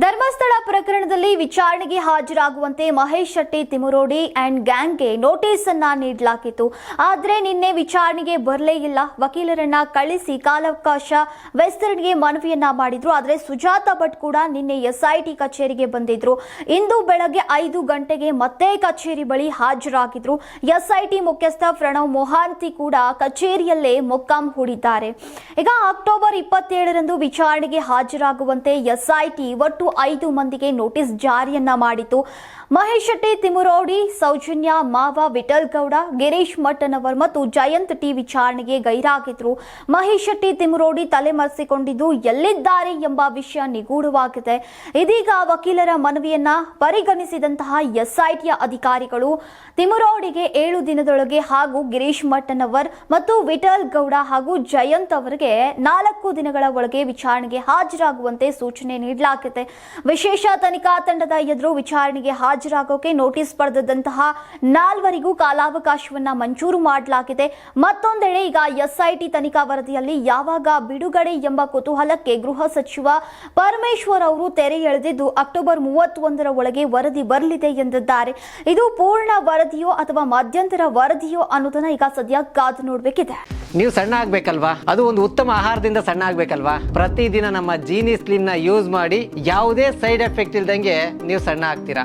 ಧರ್ಮಸ್ಥಳ ಪ್ರಕರಣದಲ್ಲಿ ವಿಚಾರಣೆಗೆ ಹಾಜರಾಗುವಂತೆ ಮಹೇಶ್ ಶೆಟ್ಟಿ ತಿಮುರೋಡಿ ಅಂಡ್ ಗ್ಯಾಂಗ್ಗೆ ನೋಟಿಸ್ ಅನ್ನ ನೀಡಲಾಗಿತ್ತು. ಆದರೆ ನಿನ್ನೆ ವಿಚಾರಣೆಗೆ ಬರಲೇ ಇಲ್ಲ. ವಕೀಲರನ್ನ ಕಳಿಸಿ ಕಾಲಾವಕಾಶ, ವಿಸ್ತರಣೆಗೆ ಮನವಿಯನ್ನ ಮಾಡಿದ್ರು. ಆದರೆ ಸುಜಾತ ಭಟ್ ಕೂಡ ನಿನ್ನೆ ಎಸ್ಐಟಿ ಕಚೇರಿಗೆ ಬಂದಿದ್ರು. ಇಂದು ಬೆಳಗ್ಗೆ ಐದು ಗಂಟೆಗೆ ಮತ್ತೆ ಕಚೇರಿ ಬಳಿ ಹಾಜರಾಗಿದ್ರು. ಎಸ್ಐಟಿ ಮುಖ್ಯಸ್ಥ ಪ್ರಣವ್ ಮೊಹಾಂತಿ ಕೂಡ ಕಚೇರಿಯಲ್ಲೇ ಮೊಕ್ಕಾಂ ಹೂಡಿದ್ದಾರೆ. ಈಗ ಅಕ್ಟೋಬರ್ ಇಪ್ಪತ್ತೇಳರಂದು ವಿಚಾರಣೆಗೆ ಹಾಜರಾಗುವಂತೆ ಎಸ್ಐಟಿ ಒಟ್ಟು ಐದು ಮಂದಿಗೆ ನೋಟಿಸ್ ಜಾರಿಯನ್ನ ಮಾಡಿತು ಮಹೇಶ್ ಶೆಟ್ಟಿ ತಿಮುರೌಡಿ ಸೌಜನ್ಯ, ಮಾವ, ವಿಠಲ್ ಗೌಡ, ಗಿರೀಶ್ ಮಟ್ಟನವರ್ ಮತ್ತು ಜಯಂತ್ ಟಿ ವಿಚಾರಣೆಗೆ ಗೈರಾಗಿದ್ರು. ಮಹೇಶ್ ಶೆಟ್ಟಿ ತಿಮುರೌಡಿ ತಲೆಮರೆಸಿಕೊಂಡಿದ್ದು ಎಲ್ಲಿದ್ದಾರೆ ಎಂಬ ವಿಷಯ ನಿಗೂಢವಾಗಿದೆ. ಇದೀಗ ವಕೀಲರ ಮನವಿಯನ್ನ ಪರಿಗಣಿಸಿದಂತಹ ಎಸ್ಐಟಿಯ ಅಧಿಕಾರಿಗಳು ತಿಮುರೌಡಿಗೆ ಏಳು ದಿನದೊಳಗೆ ಹಾಗೂ ಗಿರೀಶ್ ಮಟ್ಟನವರ್ ಮತ್ತು ವಿಠಲ್ ಗೌಡ ಹಾಗೂ ಜಯಂತ್ ಅವರಿಗೆ ನಾಲ್ಕು ದಿನಗಳ ಒಳಗೆ ವಿಚಾರಣೆಗೆ ಹಾಜರಾಗುವಂತೆ ಸೂಚನೆ ನೀಡಲಾಗಿದೆ. ವಿಶೇಷ ತನಿಖಾ ತಂಡದ ಎದುರು ವಿಚಾರಣೆಗೆ ಹಾಜರಾಗೋಕೆ ನೋಟಿಸ್ ಪಡೆದಂತಹ ನಾಲ್ವರಿಗೂ ಕಾಲಾವಕಾಶವನ್ನ ಮಂಜೂರು ಮಾಡಲಾಗಿದೆ. ಮತ್ತೊಂದೆಡೆ ಈಗ ಎಸ್ಐಟಿ ತನಿಖಾ ವರದಿಯಲ್ಲಿ ಯಾವಾಗ ಬಿಡುಗಡೆ ಎಂಬ ಕುತೂಹಲಕ್ಕೆ ಗೃಹ ಸಚಿವ ಪರಮೇಶ್ವರ್ ಅವರು ತೆರೆ ಎಳೆದಿದ್ದು ಅಕ್ಟೋಬರ್ ಮೂವತ್ತೊಂದರ ಒಳಗೆ ವರದಿ ಬರಲಿದೆ ಎಂದಿದ್ದಾರೆ. ಇದು ಪೂರ್ಣ ವರದಿಯೋ ಅಥವಾ ಮಧ್ಯಂತರ ವರದಿಯೋ ಅನ್ನೋದನ್ನ ಈಗ ಸದ್ಯ ಕಾದು ನೋಡಬೇಕಿದೆ. ನೀವು ಸಣ್ಣ ಆಗ್ಬೇಕಲ್ವಾ? ಅದು ಒಂದು ಉತ್ತಮ ಆಹಾರದಿಂದ ಸಣ್ಣ ಆಗ್ಬೇಕಲ್ವಾ? ಪ್ರತಿದಿನ ನಮ್ಮ ಜೀನಿ ಸ್ಲಿಮ್ನ ಯೂಸ್ ಮಾಡಿ ಯಾವುದೇ ಸೈಡ್ ಎಫೆಕ್ಟ್ ಇಲ್ದಂಗೆ ನೀವು ಸಣ್ಣ ಆಗ್ತೀರಾ?